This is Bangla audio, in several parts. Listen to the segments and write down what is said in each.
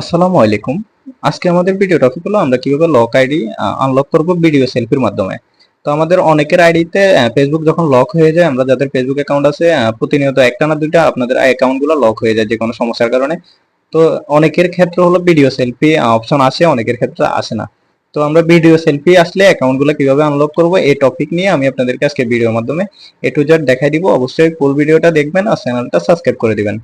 আসসালামু আলাইকুম। আজকে আমাদের ভিডিও টপিক হলো আমরা কীভাবে লক আইডি আনলক করব ভিডিও সেলফির মাধ্যমে। তো আমাদের অনেকের আইডিতে ফেসবুক যখন লক হয়ে যায়, আমরা যাদের ফেসবুক অ্যাকাউন্ট আছে প্রতিনিয়ত একটা না দুইটা আপনাদের অ্যাকাউন্টগুলো লক হয়ে যায় যে কোনো সমস্যার কারণে। তো অনেকের ক্ষেত্রে হলো ভিডিও সেলফি অপশন আসে, অনেকের ক্ষেত্রে আসে না। তো আমরা ভিডিও সেলফি আসলে অ্যাকাউন্টগুলো কীভাবে আনলক করব, এই টপিক নিয়ে আমি আপনাদেরকে আজকে ভিডিওর মাধ্যমে এ টু জেড দেখাই দিব। অবশ্যই ফুল ভিডিওটা দেখবেন আর চ্যানেলটা সাবস্ক্রাইব করে দিবেন।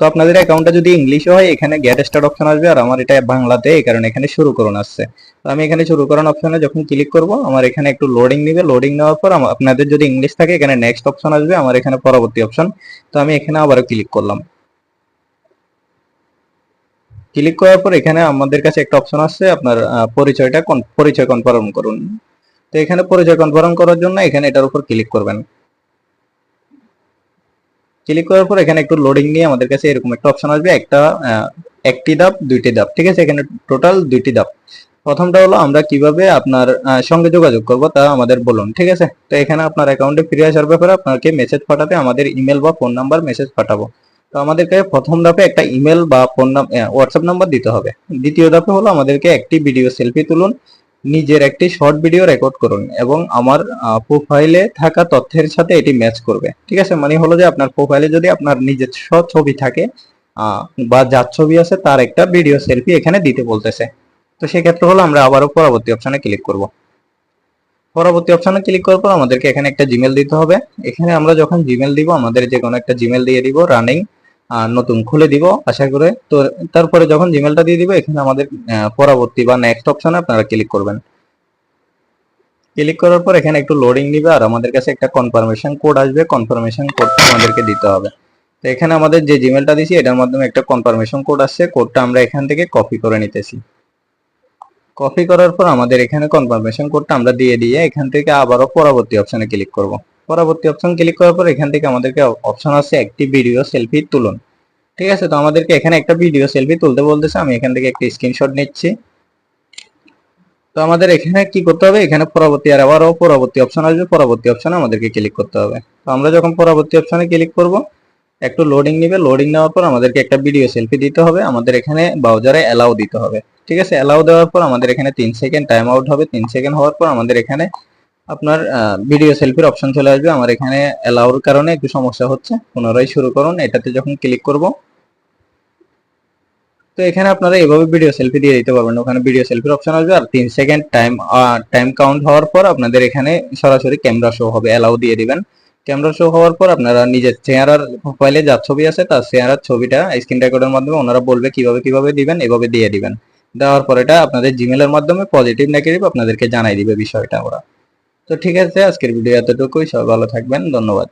তো আপনাদের অ্যাকাউন্টটা যদি ইংলিশে হয়, এখানে গেট স্টার্ট অপশন আসবে, আর আমার এটা বাংলাতে এই কারণে এখানে শুরু করুন আসছে। তো আমি এখানে শুরু করুন অপশনে যখন ক্লিক করব, আমার এখানে একটু লোডিং নিবে। লোডিং নেওয়ার পর আপনাদের যদি ইংলিশ থাকে, এখানে নেক্সট অপশন আসবে, আমার এখানে পরবর্তী অপশন তো আমি এখানে আবারও ক্লিক করলাম। ক্লিক করার পর এখানে আমাদের কাছে একটা অপশন আসছে, আপনার পরিচয়টা পরিচয় কনফার্ম করুন। তো এখানে পরিচয় কনফার্ম করার জন্য এখানে এটার উপর ক্লিক করবেন। ক্লিক করার পর এখানে একটু লোডিং নিয়ে আমাদের কাছে এরকম একটা অপশন আসবে। একটা একটি ধাপ, দুইটি ধাপ, ঠিক আছে? এখানে টোটাল দুইটি ধাপ। প্রথমটা হলো আমরা কীভাবে আপনার সঙ্গে যোগাযোগ করব তা আমাদের বলুন, ঠিক আছে? তো এখানে আপনার অ্যাকাউন্টে ফিরে আসার ব্যাপারে আপনাকে মেসেজ পাঠাতে আমাদের ইমেল বা ফোন নাম্বার মেসেজ পাঠাবো। তো আমাদেরকে প্রথম ধাপে একটা ইমেল বা ফোন হোয়াটসঅ্যাপ নাম্বার দিতে হবে। দ্বিতীয় ধাপে হলো আমাদেরকে একটি ভিডিও সেলফি তুলুন। নিজের একটি শর্ট ভিডিও রেকর্ড করুন এবং আমার প্রোফাইলে থাকা তথ্যের সাথে এটি ম্যাচ করবে। ঠিক আছে? মানে হলো যে আপনার প্রোফাইলে যদি আপনার নিজস্ব ছবি থাকে বা যার ছবি আছে তার একটা ভিডিও সেলফি এখানে দিতে বলতেছে। তো সেক্ষেত্রে হলো আমরা আবারও পরবর্তী অপশানে ক্লিক করব। পরবর্তী অপশানে ক্লিক করার পর আমাদেরকে এখানে একটা জিমেল দিতে হবে। এখানে আমরা যখন জিমেল দিব, আমাদের যে কোনো একটা জিমেল দিয়ে দিব রানিং নতুন খুলে দিব, আশা করে। তো তারপরে যখন জিমেলটা দিয়ে দিব, এখানে আমাদের পরবর্তী বা নেক্সট অপশনে আপনারা ক্লিক করবেন। ক্লিক করার পর এখানে একটু লোডিং নিবে, আর আমাদের কাছে একটা কনফার্মেশন কোড আসবে। কনফার্মেশন কোডটা আমাদেরকে দিতে হবে। তো এখানে আমাদের যে জিমেলটা দিছি, এটার মাধ্যমে একটা কনফার্মেশন কোড আসছে। কোডটা আমরা এখান থেকে কপি করে নিতেছি। কপি করার পর আমাদের এখানে কনফার্মেশন কোডটা আমরা দিয়ে দিয়ে এখান থেকে আবারও পরবর্তী অপশনে ক্লিক করব। পরবর্তী অপশন ক্লিক করার পর এখান থেকে আমাদেরকে অপশন আছে একটি ভিডিও সেলফি তুলুন। ঠিক আছে? তো আমাদেরকে এখানে একটা ভিডিও সেলফি তুলতে বলতেছে। আমি এখান থেকে একটা স্ক্রিনশট নিচ্ছি। তো আমাদের এখানে কি করতে হবে? এখানে পরবর্তী আর আবারও পরবর্তী অপশন আসবে। পরবর্তী অপশনে আমাদেরকে ক্লিক করতে হবে। তো আমরা যখন পরবর্তী অপশনে ক্লিক করব, একটু লোডিং নিবে। লোডিং নেওয়ার পর আমাদেরকে একটা ভিডিও সেলফি দিতে হবে। আমাদের এখানে ব্রাউজারে অ্যালাউ দিতে হবে। ঠিক আছে? অ্যালাউ দেওয়ার পর আমাদের এখানে তিন সেকেন্ড টাইম আউট হবে। তিন সেকেন্ড হওয়ার পর আমাদের এখানে আপনার ভিডিও সেলফির অপশন চলে আসবে। আমার এখানে অ্যালাউর কারণে একটু সমস্যা হচ্ছে। পুনরায় শুরু করুন। এটাতে যখন ক্লিক করব, তো এখানে আপনারা এভাবে ভিডিও সেলফি দিয়ে দিতে পারবেন। ওখানে ভিডিও সেলফির অপশন আসবে। আর তিন সেকেন্ড টাইম টাইম কাউন্ট হওয়ার পর আপনাদের এখানে সরাসরি ক্যামেরা শো হবে। অ্যালাউ দিয়ে দিবেন। ক্যামেরা শো হওয়ার পর আপনারা নিজের চেহারার প্রোফাইলে যা ছবি আছে, তার চেহারার ছবিটা স্ক্রিন রেকর্ডের মাধ্যমে ওনারা বলবে কীভাবে কীভাবে দিবেন, এভাবে দিয়ে দিবেন। দেওয়ার পর এটা আপনাদের জিমেলের মাধ্যমে পজিটিভ নেগেটিভ আপনাদেরকে জানাই দিবে বিষয়টা ওরা। তো ঠিক আছে আজকের ভিডিও এতটুকুই। সবাই ভালো থাকবেন ধন্যবাদ।